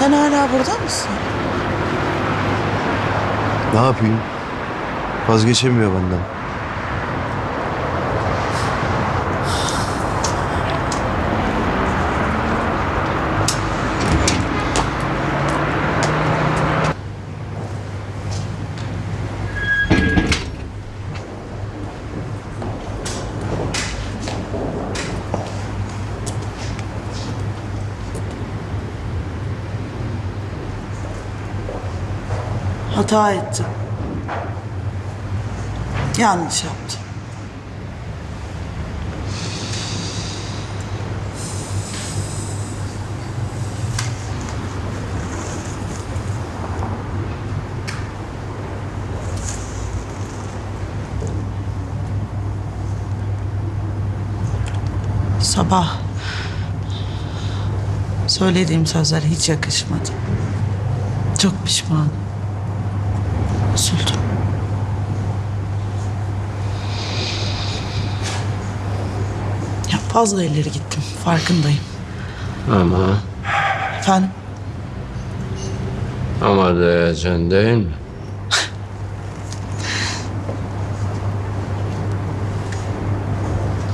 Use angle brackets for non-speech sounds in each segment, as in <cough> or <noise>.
Sen hala burada mısın? Ne yapayım? Vazgeçemiyor benden. Hata ettim. Yanlış yaptım. Sabah söylediğim sözler hiç yakışmadı. Çok pişmanım. Üzüldüm. Ya fazla ileri gittim. Farkındayım. Ama, Efendim? ama diyeceksin değil mi? <laughs>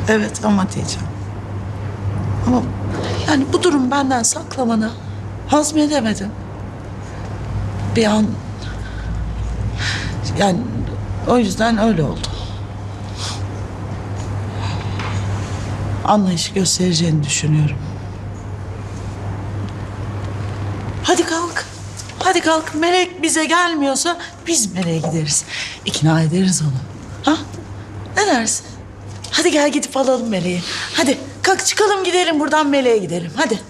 Evet ama diyeceğim. Ama yani bu durum benden saklamana hazmedemedim. Bir an yani o yüzden öyle oldu. Anlayış göstereceğini düşünüyorum. Hadi kalk. Hadi kalk. Melek bize gelmiyorsa biz Melek'e gideriz. İkna ederiz onu. Ha? Ne dersin? Hadi gel gidip alalım Melek'i. Hadi kalk çıkalım gidelim buradan Melek'e gidelim. Hadi.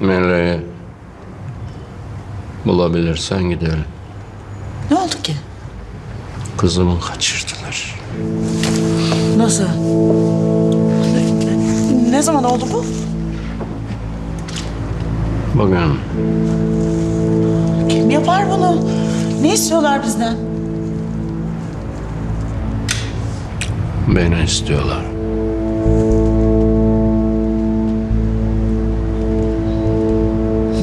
Meleği bulabilirsen gidelim. Ne oldu ki? Kızımı kaçırdılar. Nasıl? Ne, ne zaman oldu bu? Bugün Kim yapar bunu? Ne istiyorlar bizden? beni istiyorlar.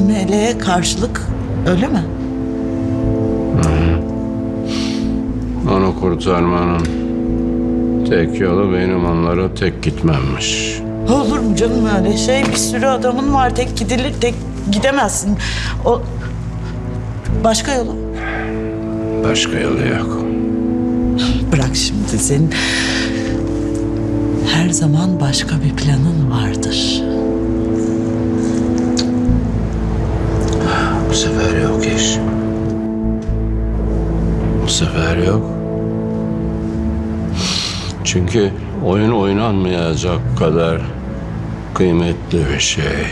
Melek'e karşılık öyle mi? Onu kurtarmanın tek yolu benim onlara tek gitmemmiş. Olur mu canım öyle şey? Bir sürü adamın var. Tek gidilir, tek gidemezsin. O başka yolu. Başka yolu yok. Bırak şimdi senin her zaman başka bir planın vardır. Bu sefer yok iş. Bu sefer yok. Çünkü oyun oynanmayacak kadar kıymetli bir şey.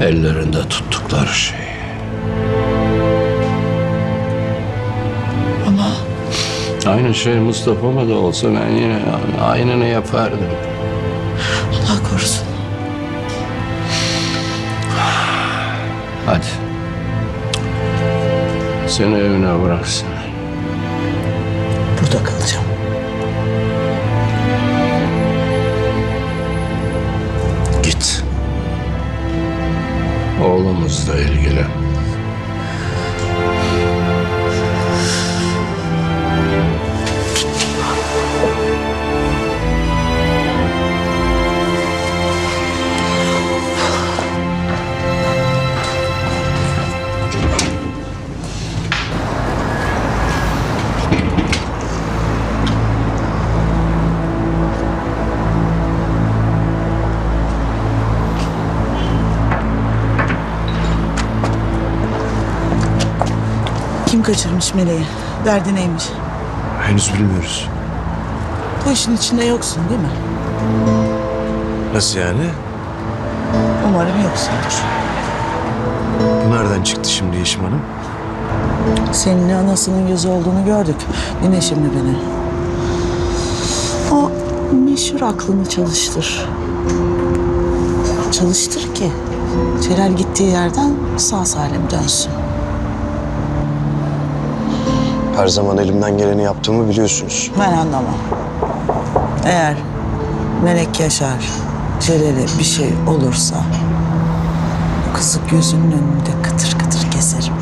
Ellerinde tuttukları şey. Ama Aynı şey Mustafa'ma da olsa ben yine aynını yapardım. Allah korusun. Hadi. Seni evine bıraksın. Burada kalacağım. Git. Oğlumuzla ilgilen. Kim kaçırmış Meleği? Derdi neymiş? Henüz bilmiyoruz. Bu işin içinde yoksun değil mi? Nasıl yani? Umarım yoksundur. Bu nereden çıktı şimdi Yeşim Hanım? Senin anasının yüzü olduğunu gördük. Dinle şimdi beni. O meşhur aklını çalıştır. Çalıştır ki Celal gittiği yerden sağ salim dönsün. Her zaman elimden geleni yaptığımı biliyorsunuz. Ben anlamam. Eğer Melek Yaşar Celal'e bir şey olursa bu kızı gözünün önünde kıtır kıtır keserim.